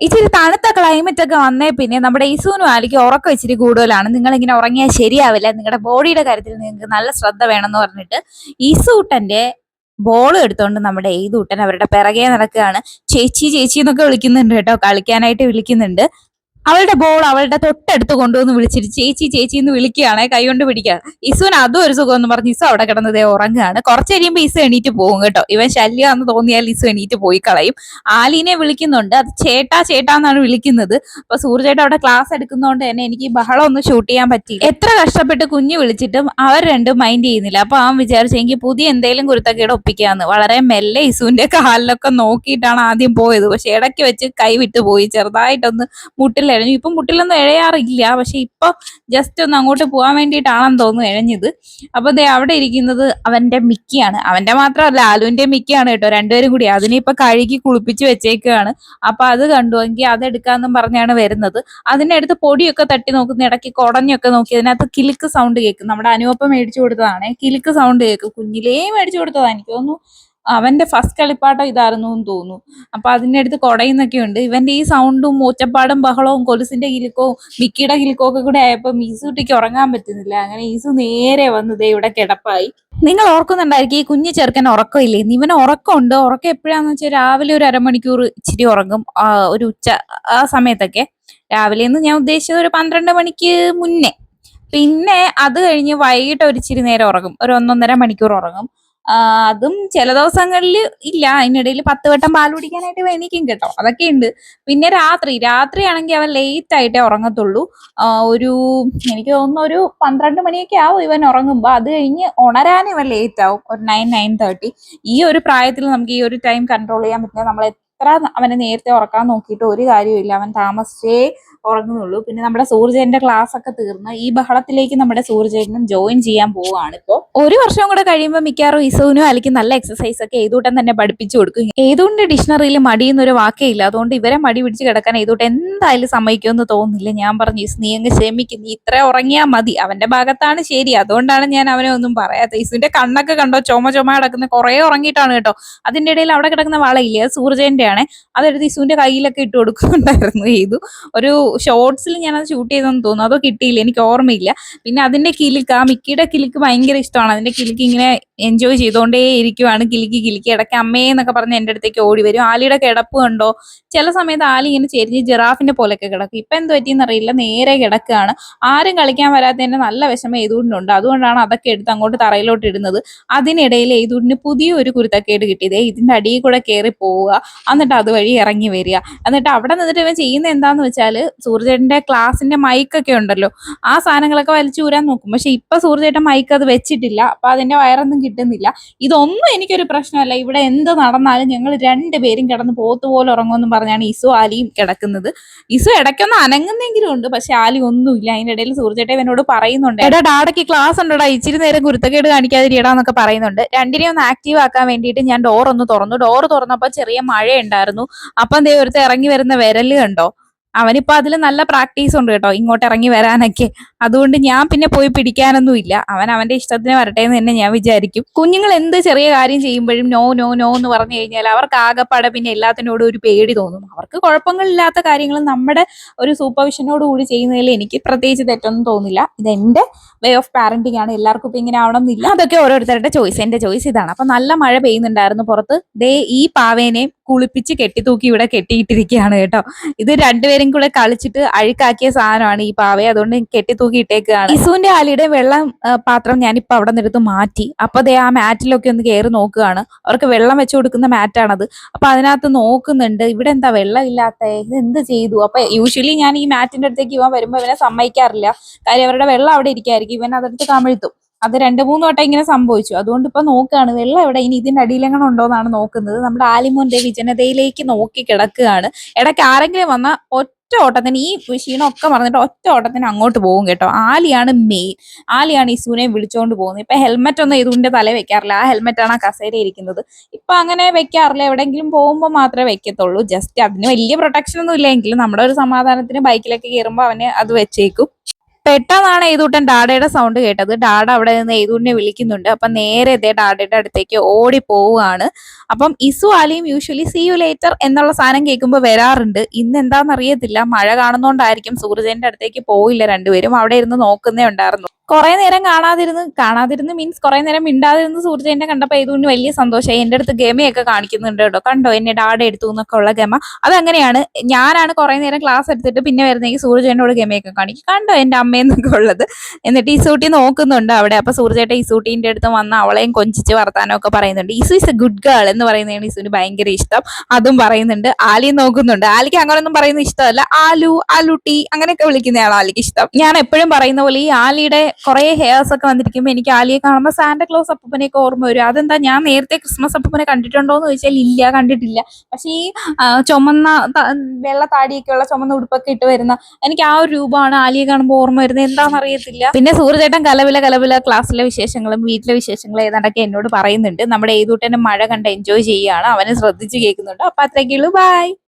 ഇച്ചിരി തണുത്ത ക്ലൈമറ്റ് ഒക്കെ വന്നേ പിന്നെ നമ്മുടെ ഇസൂനും ആലിക്ക് ഉറക്കം ഇച്ചിരി കൂടുതലാണ്. നിങ്ങൾ ഇങ്ങനെ ഉറങ്ങിയാൽ ശരിയാവില്ല നിങ്ങളുടെ ബോഡിയുടെ കാര്യത്തിൽ നിങ്ങൾക്ക് നല്ല ശ്രദ്ധ വേണമെന്ന് പറഞ്ഞിട്ട് ഇസൂട്ടന്റെ ബോൾ എടുത്തോണ്ട് നമ്മുടെ ഏതൂട്ടൻ അവരുടെ പിറകെ നടക്കുകയാണ്. ചേച്ചി ചേച്ചി എന്നൊക്കെ വിളിക്കുന്നുണ്ട് കേട്ടോ. കളിക്കാനായിട്ട് വിളിക്കുന്നുണ്ട്. അവളുടെ ബോൾ അവളുടെ തൊട്ടടുത്ത് കൊണ്ടുവന്ന് വിളിച്ചിട്ട് ചേച്ചി ചേച്ചി എന്ന് വിളിക്കുകയാണ്. കൈ കൊണ്ട് പിടിക്കുക. ഇസുവിന് അതും ഒരു സുഖം എന്ന് പറഞ്ഞ് ഇസു അവിടെ കിടന്നത് ഉറങ്ങുകയാണ്. കുറച്ച് കഴിയുമ്പോൾ ഇസു എണീറ്റ് പോകും കേട്ടോ. ഇവൻ ശല്യമാണെന്ന് തോന്നിയാൽ ഇസു എണീറ്റ് പോയി കളയും. ആലിനെ വിളിക്കുന്നുണ്ട്. അത് ചേട്ടാ ചേട്ടാ എന്നാണ് വിളിക്കുന്നത്. അപ്പൊ സൂര്യചേട്ട അവിടെ ക്ലാസ് എടുക്കുന്നതുകൊണ്ട് തന്നെ എനിക്ക് ബഹളം ഒന്നും ഷൂട്ട് ചെയ്യാൻ പറ്റി എത്ര കഷ്ടപ്പെട്ട് കുഞ്ഞു വിളിച്ചിട്ടും അവർ രണ്ടും മൈൻഡ് ചെയ്യുന്നില്ല. അപ്പൊ അവൻ വിചാരിച്ചു എനിക്ക് പുതിയ എന്തെങ്കിലും കുരുത്തക്കേട് ഒപ്പിക്കാന്ന്. വളരെ മെല്ലെ ഇസുവിന്റെ കാലിലൊക്കെ നോക്കിയിട്ടാണ് ആദ്യം പോയത്. പക്ഷെ ഇടയ്ക്ക് വെച്ച് കൈ വിട്ടു പോയി. ചെറുതായിട്ടൊന്ന് മുട്ടിലെഴഞ്ഞു ഇപ്പം മുട്ടിലൊന്നും ഇഴയാറില്ല. പക്ഷെ ഇപ്പൊ ജസ്റ്റ് ഒന്ന് അങ്ങോട്ട് പോകാൻ വേണ്ടിയിട്ടാണെന്ന് തോന്നുന്നു ഇഴഞ്ഞത്. അപ്പൊ ദേ അവിടെ ഇരിക്കുന്നത് അവന്റെ മിക്കിയാണ്. അവന്റെ മാത്രമല്ല ആലുവിന്റെ മിക്കിയാണ് കേട്ടോ രണ്ടുപേരും കൂടി. അതിനെ ഇപ്പൊ കഴുകി കുളിപ്പിച്ച് വെച്ചേക്കുകയാണ്. അപ്പൊ അത് കണ്ടു എങ്കിൽ അതെടുക്കാന്നും പറഞ്ഞാണ് വരുന്നത്. അതിനടുത്ത് പൊടിയൊക്കെ തട്ടി നോക്കുന്ന. ഇടയ്ക്ക് കുടഞ്ഞൊക്കെ നോക്കി. അതിനകത്ത് കിലുക്ക് സൗണ്ട് കേൾക്കും നമ്മുടെ അനുവപ്പം മേടിച്ചു കൊടുത്തതാണ്. കിലുക്ക് സൗണ്ട് കേൾക്കും കുഞ്ഞിലേ മേടിച്ചു കൊടുത്തതാണ് എനിക്ക് തോന്നുന്നു. അവന്റെ ഫസ്റ്റ് കളിപ്പാട്ടം ഇതായിരുന്നു എന്ന് തോന്നുന്നു. അപ്പൊ അതിന്റെ അടുത്ത് കുടയുന്നൊക്കെ ഉണ്ട്. ഇവന്റെ ഈ സൗണ്ടും ഒച്ചപ്പാടും ബഹളവും കൊലുസിന്റെ കിലുക്കവും മിക്കിയുടെ കിലുക്കവും ഒക്കെ കൂടെ ആയപ്പോ മീസുട്ടിക്ക് ഉറങ്ങാൻ പറ്റുന്നില്ല. അങ്ങനെ ഈസു നേരെ വന്ന് ദേ ഇവിടെ കിടപ്പായി. നിങ്ങൾ ഓർക്കുന്നുണ്ടായിരിക്കും ഈ കുഞ്ഞു ചെറുക്കൻ ഉറക്കമില്ലേ? ഇവന് ഉറക്കമുണ്ട്? ഉറക്കം എപ്പോഴാന്ന് വെച്ചാൽ രാവിലെ ഒരു അരമണിക്കൂർ ഇച്ചിരി ഉറങ്ങും ഒരു ഉച്ച ആ സമയത്തൊക്കെ. രാവിലെ എന്ന് ഞാൻ ഉദ്ദേശിച്ചത് ഒരു പന്ത്രണ്ട് മണിക്ക് മുന്നേ. പിന്നെ അത് കഴിഞ്ഞ് വൈകിട്ട് ഒരു ഇച്ചിരി നേരം ഉറങ്ങും. ഒരു ഒന്നൊന്നര മണിക്കൂർ ഉറങ്ങും. അതും ചില ദിവസങ്ങളിൽ ഇല്ല. അതിനിടയിൽ പത്ത് വട്ടം പാൽ കുടിക്കാനായിട്ട് വേണിക്കും കേട്ടോ. അതൊക്കെ ഉണ്ട്. പിന്നെ രാത്രി. രാത്രി ആണെങ്കിൽ അവൻ ലേറ്റ് ആയിട്ടേ ഉറങ്ങത്തുള്ളൂ. ഒരു എനിക്ക് തോന്നുന്നു ഒരു പന്ത്രണ്ട് മണിയൊക്കെ ആവും ഇവൻ ഉറങ്ങുമ്പോൾ അത് കഴിഞ്ഞ് ഉണരാൻ ഇവൻ ലേറ്റ് ആവും. ഒരു നയൻ നയൻ തേർട്ടി ഈ ഒരു പ്രായത്തിൽ നമുക്ക് ഈ ഒരു ടൈം കൺട്രോൾ ചെയ്യാൻ പറ്റില്ല. നമ്മൾ എത്ര അവനെ നേരത്തെ ഉറക്കാൻ നോക്കിയിട്ട് ഒരു കാര്യമില്ല അവൻ താമസിച്ചേ ഉറങ്ങുന്നുള്ളൂ. പിന്നെ നമ്മുടെ സൂർജന്റെ ക്ലാസ് ഒക്കെ തീർന്ന് ഈ ബഹളത്തിലേക്ക് നമ്മുടെ സൂർജനും ജോയിൻ ചെയ്യാൻ പോവുകയാണ് ഇപ്പോൾ ഒരു വർഷം കൂടെ കഴിയുമ്പോൾ മിക്കവാറും ഇസുവിനും അല്ലെങ്കിൽ നല്ല എക്സസൈസ് ഒക്കെ ഏതൂട്ടം തന്നെ പഠിപ്പിച്ചു കൊടുക്കും. ഏതുകൊണ്ട് ഡിക്ഷണറിയിൽ മടി എന്നൊരു വാക്കേ ഇല്ല. അതുകൊണ്ട് ഇവരെ മടി പിടിച്ച് കിടക്കാൻ ഏതൂട്ട് എന്തായാലും സമ്മതിക്കുമെന്ന് തോന്നുന്നില്ല. ഞാൻ പറഞ്ഞു ഇസ് നീ അങ്ങ് ക്ഷമിക്കും. നീ ഇത്ര ഉറങ്ങിയാൽ മതി. അവന്റെ ഭാഗത്താണ് ശരി. അതുകൊണ്ടാണ് ഞാൻ അവനെ ഒന്നും പറയാത്തത്. ഇസുവിന്റെ കണ്ണൊക്കെ കണ്ടോ? ചുമ ചുമ കിടക്കുന്ന കുറെ ഉറങ്ങിയിട്ടാണ് കേട്ടോ. അതിന്റെ ഇടയിൽ അവിടെ കിടക്കുന്ന വളയില്ലേ? സൂർജന്റെ ആണ് അതെടുത്ത് ഇസുവിന്റെ കയ്യിലൊക്കെ ഇട്ട് കൊടുക്കുന്നുണ്ടായിരുന്നു. ചെയ്തു ഒരു ഷോർട്സിൽ ഞാൻ അത് ഷൂട്ട് ചെയ്തെന്ന് തോന്നുന്നു. അതോ കിട്ടിയില്ല എനിക്ക് ഓർമ്മയില്ല. പിന്നെ അതിന്റെ കിലുക്ക് ആ മിക്കിയുടെ കിലുക്ക് ഭയങ്കര ഇഷ്ടമാണ്. അതിന്റെ കിലുക്ക് ഇങ്ങനെ എൻജോയ് ചെയ്തുകൊണ്ടേ ഇരിക്കുവാണ്. കിലുക്കി കിലുക്കി. ഇടയ്ക്ക് അമ്മേ എന്നൊക്കെ പറഞ്ഞ് എന്റെ അടുത്തേക്ക് ഓടി വരും. ആലിയുടെ കിടപ്പ് കണ്ടോ? ചില സമയത്ത് ആലി ഇങ്ങനെ ചെരിഞ്ഞ് ജിറാഫിന്റെ പോലെയൊക്കെ കിടക്കും. ഇപ്പൊ എന്ത് പറ്റിയെന്ന് അറിയില്ല. നേരെ കിടക്കുകയാണ്. ആരും കളിക്കാൻ വരാത്തതിന്റെ നല്ല വിഷമം എഴുതുകൊണ്ടുണ്ട് അതുകൊണ്ടാണ് അതൊക്കെ എടുത്ത് അങ്ങോട്ട് തറയിലോട്ട് ഇടുന്നത്. അതിനിടയിൽ എഴുതുണ്ടിന് പുതിയൊരു കുരുത്തക്കേട് കിട്ടിയത്. ഇതിന്റെ അടിയിൽ കൂടെ കയറി പോവുക. എന്നിട്ട് അതുവഴി ഇറങ്ങി വരിക. എന്നിട്ട് അവിടെ നിന്നിട്ട് ഇവൻ ചെയ്യുന്ന എന്താന്ന് വെച്ചാൽ സൂർജേട്ടന്റെ ക്ലാസിന്റെ മൈക്കൊക്കെ ഉണ്ടല്ലോ. ആ സാധനങ്ങളൊക്കെ വലിച്ചു ഊരാൻ നോക്കും. പക്ഷെ ഇപ്പൊ സൂര്യചേട്ടൻ മൈക്ക് അത് വെച്ചിട്ടില്ല. അപ്പൊ അതിന്റെ വയറൊന്നും കിട്ടുന്നില്ല. ഇതൊന്നും എനിക്കൊരു പ്രശ്നമല്ല. ഇവിടെ എന്ത് നടന്നാലും ഞങ്ങൾ രണ്ടുപേരും കിടന്ന് പോത്ത് പോലെ ഉറങ്ങുമെന്ന് പറഞ്ഞാണ് ഇസു ആലിയും കിടക്കുന്നത്. ഇസു ഇടയ്ക്കൊന്ന് അനങ്ങുന്നെങ്കിലും ഉണ്ട്. പക്ഷെ ആലി ഒന്നുമില്ല അതിന്റെ ഇടയിൽ സൂര്യചേട്ടൻ എന്നോട് പറയുന്നുണ്ട്. എടാ ഡാഡയ്ക്ക് ക്ലാസ് ഉണ്ടോടാ? ഇച്ചിരി നേരം കുരുത്തക്കേട് കാണിക്കാതിരിടാ എന്നൊക്കെ പറയുന്നുണ്ട്. രണ്ടിനെയും ഒന്ന് ആക്റ്റീവ് ആക്കാൻ വേണ്ടിയിട്ട് ഞാൻ ഡോർ ഒന്ന് തുറന്നു. ഡോർ തുറന്നപ്പോൾ ചെറിയ മഴ ഉണ്ടായിരുന്നു അപ്പം ദേ ഒരുത്ത ഇറങ്ങി വരുന്ന വിരൽ കണ്ടോ? അവനിപ്പോ അതിൽ നല്ല പ്രാക്ടീസ് ഉണ്ട് കേട്ടോ ഇങ്ങോട്ട് ഇറങ്ങി വരാനൊക്കെ. അതുകൊണ്ട് ഞാൻ പിന്നെ പോയി പിടിക്കാനൊന്നും ഇല്ല. അവൻ അവന്റെ ഇഷ്ടത്തിന് വരട്ടെ എന്ന് തന്നെ ഞാൻ വിചാരിക്കും. കുഞ്ഞുങ്ങൾ എന്ത് ചെറിയ കാര്യം ചെയ്യുമ്പോഴും നോ നോ നോ എന്ന് പറഞ്ഞു കഴിഞ്ഞാൽ അവർക്ക് ആകെപ്പാടെ പിന്നെ എല്ലാത്തിനോടും ഒരു പേടി തോന്നും. അവർക്ക് കുഴപ്പങ്ങളില്ലാത്ത കാര്യങ്ങൾ നമ്മുടെ ഒരു സൂപ്പർവിഷനോട് കൂടി ചെയ്യുന്നതിൽ എനിക്ക് പ്രത്യേകിച്ച് തെറ്റൊന്നും തോന്നില്ല. ഇത് എന്റെ വേ ഓഫ് പാരന്റിങ് ആണ്. എല്ലാവർക്കും ഇപ്പൊ ഇങ്ങനെ ആവണം എന്നില്ല. അതൊക്കെ ഓരോരുത്തരുടെ ചോയ്സ് എന്റെ ചോയ്സ് ഇതാണ്. അപ്പൊ നല്ല മഴ പെയ്യുന്നുണ്ടായിരുന്നു പുറത്ത്. ദേ ഈ പാവേനെ കുളിപ്പിച്ച് കെട്ടിത്തൂക്കി ഇവിടെ കെട്ടിയിട്ടിരിക്കുകയാണ് കേട്ടോ. ഇത് രണ്ടുപേരും കൂടെ കളിച്ചിട്ട് അഴുക്കാക്കിയ സാധനമാണ് ഈ പാവയെ. അതുകൊണ്ട് കെട്ടിത്തൂക്കി ഇട്ടേക്കുകയാണ്. ഇസുവിന്റെ ആലിയുടെ വെള്ളം പാത്രം ഞാനിപ്പോ അവിടെ നിന്നെടുത്ത് മാറ്റി. അപ്പൊ ദേ ആ മാറ്റിലൊക്കെ ഒന്ന് കയറി നോക്കുകയാണ്. അവർക്ക് വെള്ളം വെച്ച് കൊടുക്കുന്ന മാറ്റാണത്. അപ്പൊ അതിനകത്ത് നോക്കുന്നുണ്ട് ഇവിടെ എന്താ വെള്ളം ഇല്ലാത്ത? ഇത് എന്ത് ചെയ്തു? അപ്പൊ യൂഷ്വലി ഞാൻ ഈ മാറ്റിന്റെ അടുത്തേക്ക് ഇവൻ വരുമ്പോ ഇവനെ സമ്മതിക്കാറില്ല. കാര്യം അവരുടെ വെള്ളം അവിടെ ഇരിക്കായിരിക്കും ഇവൻ അതെടുത്ത് കമിഴ്ത്തും. അത് രണ്ട് മൂന്ന് വട്ടം ഇങ്ങനെ സംഭവിച്ചു. അതുകൊണ്ട് ഇപ്പൊ നോക്കുകയാണ് വെള്ളം എവിടെ? ഇനി ഇതിന്റെ അടിയിലെങ്ങനെ ഉണ്ടോന്നാണ് നോക്കുന്നത്. നമ്മുടെ ആലിമോന്റെ വിജനതയിലേക്ക് നോക്കി കിടക്കുകയാണ്. ഇടയ്ക്ക് ആരെങ്കിലും വന്ന ഒറ്റ ഓട്ടത്തിന് ഈ ക്ഷീണമൊക്കെ പറഞ്ഞിട്ട് ഒറ്റ ഓട്ടത്തിന് അങ്ങോട്ട് പോകും കേട്ടോ. ആലിയാണ് മെയിൻ. ആലിയാണ് ഇസുവിനെ വിളിച്ചോണ്ട് പോകുന്നത്. ഇപ്പൊ ഹെൽമെറ്റ് ഒന്നും ഇതുവിന്റെ തല വെക്കാറില്ല. ആ ഹെൽമെറ്റ് ആണ് ആ കസേര ഇരിക്കുന്നത്. ഇപ്പൊ അങ്ങനെ വെക്കാറില്ല. എവിടെയെങ്കിലും പോകുമ്പോൾ മാത്രമേ വെക്കത്തുള്ളൂ. ജസ്റ്റ് അതിന് വലിയ പ്രൊട്ടക്ഷൻ ഒന്നും ഇല്ലെങ്കിലും നമ്മുടെ ഒരു സമാധാനത്തിന് ബൈക്കിലൊക്കെ കയറുമ്പോൾ അവന് അത് വെച്ചേക്കും. പെട്ടെന്നാണ് ഏതൂട്ടൻ ഡാഡയുടെ സൗണ്ട് കേട്ടത്. ഡാഡ അവിടെ നിന്ന് ഏതൂട്ടിനെ വിളിക്കുന്നുണ്ട്. അപ്പൊ നേരെ ഇതേ ഡാഡയുടെ അടുത്തേക്ക് ഓടി പോവുകയാണ്. അപ്പം ഇസു ആലിയും യൂഷ്വലി സി യു ലേറ്റർ എന്നുള്ള സാധനം കേൾക്കുമ്പോൾ വരാറുണ്ട്. ഇന്ന് എന്താണെന്ന് അറിയത്തില്ല മഴ കാണുന്നോണ്ടായിരിക്കും സൂരജന്റെ അടുത്തേക്ക് പോയില്ല രണ്ടുപേരും. അവിടെ ഇരുന്ന് നോക്കുന്നേ ഉണ്ടായിരുന്നു. കുറെ നേരം കാണാതിരുന്ന് കാണാതിരുന്ന് മീൻസ് കുറെ നേരം മിണ്ടാതിരുന്ന് സൂരജനെ കണ്ടപ്പോൾ ഇതുകൊണ്ട് വലിയ സന്തോഷമായി എന്റെ അടുത്ത് ഗമയൊക്കെ കാണിക്കുന്നുണ്ട് കേട്ടോ. കണ്ടോ? എന്നെ ഡാഡ എടുത്തു എന്നൊക്കെ ഉള്ള ഗമ. അതങ്ങനെയാണ്. ഞാനാണ് കുറെ നേരം ക്ലാസ് എടുത്തിട്ട് പിന്നെ വരുന്നെങ്കിൽ സൂർജേനോട് ഗമയൊക്കെ കാണിക്കും. കണ്ടോ എന്റെ അമ്മയെന്നൊക്കെ ഉള്ളത്? എന്നിട്ട് ഈസൂട്ടി നോക്കുന്നുണ്ട് അവിടെ. അപ്പൊ സൂർജേട്ട ഈസൂട്ടീന്റെ അടുത്ത് വന്ന് അവളെയും കൊഞ്ചിച്ച് വർത്താനമൊക്കെ പറയുന്നുണ്ട്. Isu is a good girl എന്ന് പറയുന്നതാണ് ഈസുവിന് ഭയങ്കര ഇഷ്ടം. അതും പറയുന്നുണ്ട്. ആലിയും നോക്കുന്നുണ്ട്. ആലിക്ക് അങ്ങനെയൊന്നും പറയുന്ന ഇഷ്ടമല്ല. ആലു ആലുട്ടി അങ്ങനെയൊക്കെ വിളിക്കുന്നതാണ് ആലിക്ക് ഇഷ്ടം. ഞാൻ എപ്പോഴും പറയുന്ന പോലെ ഈ ആലിയുടെ കുറെ ഹെയർസ് ഒക്കെ വന്നിരിക്കുമ്പോൾ എനിക്ക് ആലിയെ കാണുമ്പോൾ ക്ലോസ് അപ്പൂപ്പനെയൊക്കെ ഓർമ്മ വരും. അതെന്താ ഞാൻ നേരത്തെ ക്രിസ്മസ് അപ്പൂപ്പനെ കണ്ടിട്ടുണ്ടോ എന്ന് ചോദിച്ചാൽ ഇല്ല കണ്ടിട്ടില്ല. പക്ഷേ ഈ ചുമന്ന വെള്ള താടിയൊക്കെ ഉള്ള ചുമന്ന ഉടുപ്പൊക്കെ ഇട്ട് വരുന്ന എനിക്ക് ആ ഒരു രൂപമാണ് ആലിയെ കാണുമ്പോൾ ഓർമ്മ വരുന്നത്. എന്താണെന്ന് അറിയത്തില്ല പിന്നെ സൂര്യചേട്ടൻ കലവില കലവില ക്ലാസ്സിലെ വിശേഷങ്ങളും വീട്ടിലെ വിശേഷങ്ങളും ഏതാണ്ടൊക്കെ എന്നോട് പറയുന്നുണ്ട്. നമ്മുടെ ഏതൂട്ടനും മഴ കണ്ട് എൻജോയ് ചെയ്യുകയാണ്. അവനെ ശ്രദ്ധിച്ച് കേൾക്കുന്നുണ്ട്. അപ്പൊ അത്രയ്ക്കുള്ളൂ ബൈ